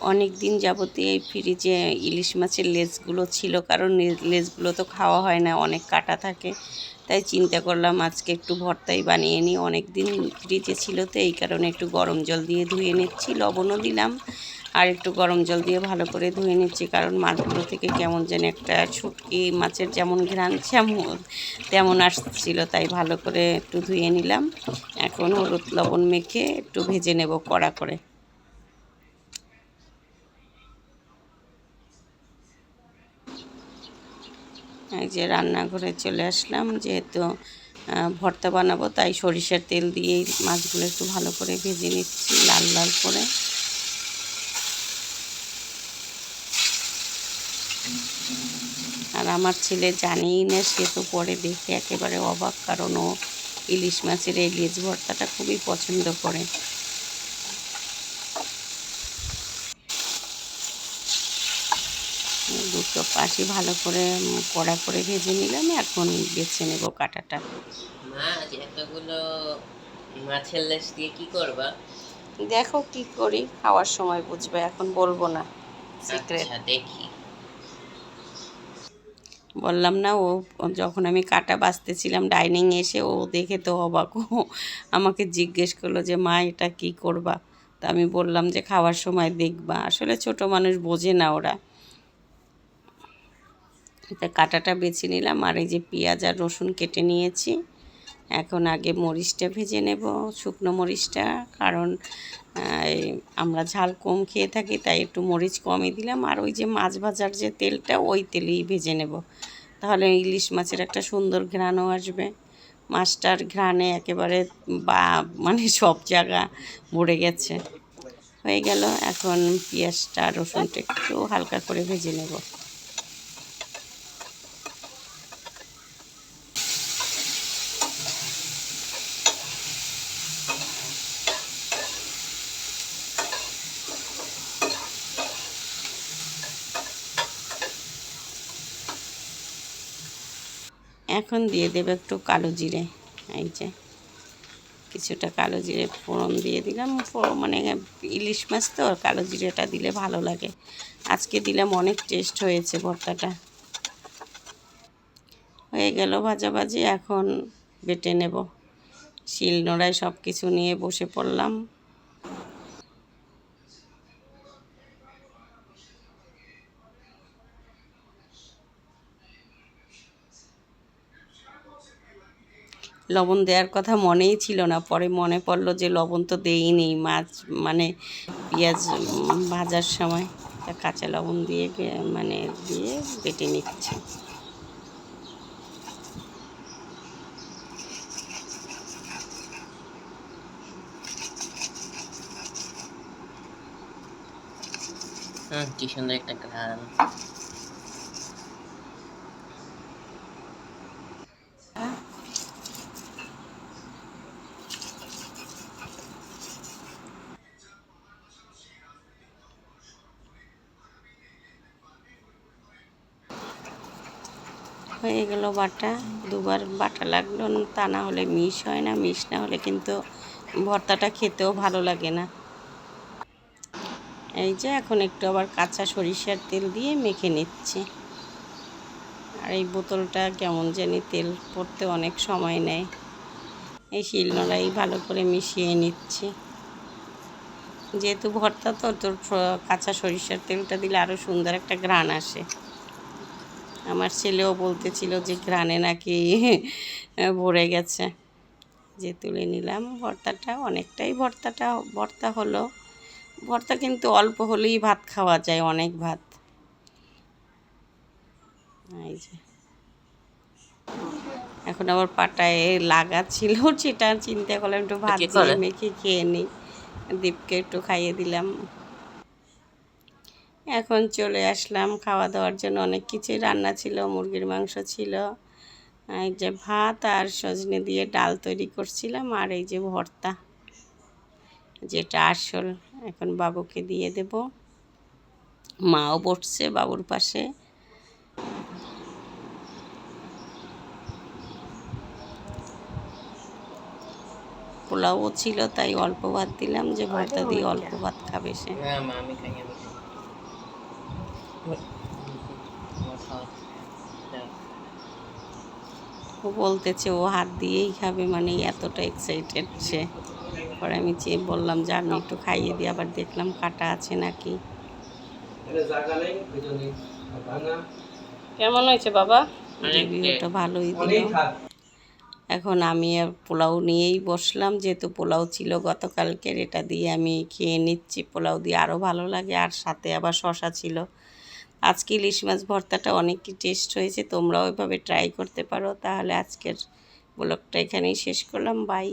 অনেক দিন যাবতীয় এই ফ্রিজে ইলিশ মাছের লেজগুলো ছিল, কারণ লেজগুলো তো খাওয়া হয় না, অনেক কাটা থাকে। তাই চিন্তা করলাম আজকে একটু ভর্তাই বানিয়ে নিই। অনেক দিন ফ্রিজে ছিল তো, এই কারণে একটু গরম জল দিয়ে ধুয়ে নিচ্ছি, লবণও দিলাম। আর একটু গরম জল দিয়ে ভালো করে ধুয়ে নিচ্ছি, কারণ মাছগুলো থেকে কেমন যেন একটা শুটকি মাছের যেমন ঘ্রাণ তেমন তেমন আসছিল, তাই ভালো করে একটু ধুয়ে নিলাম। এখন হলুদ লবণ মেখে একটু ভেজে নেব কড়া করে। যে রান্নাঘরে চলে আসলাম, যেহেতু ভর্তা বানাবো, তাই সরিষার তেল দিয়েই মাছগুলো একটু ভালো করে ভেজে নিচ্ছি, লাল লাল করে। আর আমার ছেলে জানেই না, সে তো পরে দেখে একেবারে অবাক, কারণ ও ইলিশ মাছের এই লেজ ভর্তাটা খুবই পছন্দ করে। পাশি ভালো করে কড়া করে ভেজে নিলাম। এখন বেছে নেব কাটাটা। মাছ এতগুলো মাছের লেজ দিয়ে কি করবা? দেখো কি করি খাওয়ার সময় বুঝবে এখন বলব না। সিক্রেট আচ্ছা দেখি। বললাম না ও যখন আমি কাটা বাঁচতেছিলাম ডাইনিং এসে ও দেখে তো অবাক। ও আমাকে জিজ্ঞেস করল যে মা এটা কি করবা? তা আমি বললাম যে খাওয়ার সময় দেখবা। আসলে ছোট মানুষ বোঝে না ওরা। তা কাটাটা বেছে নিলাম আর এই যে পেঁয়াজ আর রসুন কেটে নিয়েছি। এখন আগে মরিচটা ভেজে নেব, শুকনো মরিচটা, কারণ আমরা ঝাল কম খেয়ে থাকি, তাই একটু মরিচ কমই দিলাম। আর ওই যে মাছ ভাজার যে তেলটা, ওই তেলেই ভেজে নেব। তাহলে ইলিশ মাছের একটা সুন্দর ঘ্রাণও আসবে। মাছটার ঘ্রাণে একেবারে বা মানে সব জায়গা ভরে গেছে। হয়ে গেল, এখন পেঁয়াজটা রসুনটা একটু হালকা করে ভেজে নেব। এখন দিয়ে দেবে একটু কালো জিরে, এই যে। কিছুটা কালো জিরে ফোড়ন দিয়ে দিলাম। মানে ইলিশ মাছ তো কালো জিরেটা দিলে ভালো লাগে। আজকে দিলাম অনেক টেস্ট হয়েছে ভর্তাটা। হয়ে গেল ভাজাভাজি, এখন বেটে নেব। শিল নোড়ায় সব কিছু নিয়ে বসে পড়লাম। লবণ দেওয়ার কথা মনেই ছিল না। পরে মনে পড়ল যে, লবণ তো দেইনি মাছ মানে পেঁয়াজ ভাজার সময়। কাঁচা লবণ দিয়ে মানে দিয়ে বেটে নিচ্ছে। কি সুন্দর একটা ঘ্রাণ হয়ে গেল বাটা। দুবার বাটা লাগল, তা না হলে মিশ হয় না, মিশ না হলে কিন্তু ভর্তাটা খেতেও ভালো লাগে না। এই যে এখন একটু আবার কাঁচা সরিষার তেল দিয়ে মেখে নিচ্ছি। আর এই বোতলটা কেমন জানি তেল পড়তে অনেক সময় নেয়। এই শিলনোড়াই ভালো করে মিশিয়ে নিচ্ছি। যেহেতু ভর্তা, তো তোর কাঁচা সরিষার তেলটা দিলে আরও সুন্দর একটা ঘ্রাণ আসে। আমার ছেলেও বলতেছিল যে ঘ্রাণে নাকি ভরে গেছে। যে তুলে নিলাম ভর্তাটা অনেকটাই ভর্তাটা ভর্তা হলো। ভর্তা কিন্তু অল্প হলেই ভাত খাওয়া যায় অনেক ভাত। এই যে। এখন আবার পাটায় লাগা ছিল সেটা চিন্তা করলাম একটু ভাত মেখে খেয়ে নিই। দীপকে একটু খাইয়ে দিলাম। এখন চলে আসলাম। খাওয়া দাওয়ার জন্য অনেক কিছুই রান্না ছিল মুরগির মাংস ছিল এই যে ভাত আর সজনে দিয়ে ডাল তৈরি করছিলাম আর এই যে ভর্তা যেটা আসল। এখন বাবুকে দিয়ে দেব। মাও বসছে বাবুর পাশে। পোলাও ছিল তাই অল্প ভাত দিলাম যে ভর্তা দিয়ে অল্প ভাত খাবে সে না মা আমি খাই আমি খাই আমার খাওয়া দাও। ও বলতেছে ও হাত দিয়েই খাবে মানে এতটা এক্সাইটেড সে। পরে আমি চেয়ে বললাম যে আমি একটু খাইয়ে দিই আবার দেখলাম কাটা আছে নাকি? কেমন হয়েছে বাবা? রিভিউটা ভালোই দিল। এখন আমি আর পোলাও নিয়েই বসলাম যেহেতু পোলাও ছিল গতকালকের এটা দিয়ে আমি খেয়ে নিচ্ছি। পোলাও দিয়ে আরও ভালো লাগে আর সাথে আবার শশা ছিল। আজকে ইলিশ মাছ ভর্তাটা অনেকই টেস্ট হয়েছে, তোমরাও ওইভাবে ট্রাই করতে পারো। তাহলে আজকের ব্লগটা এখানেই শেষ করলাম বাই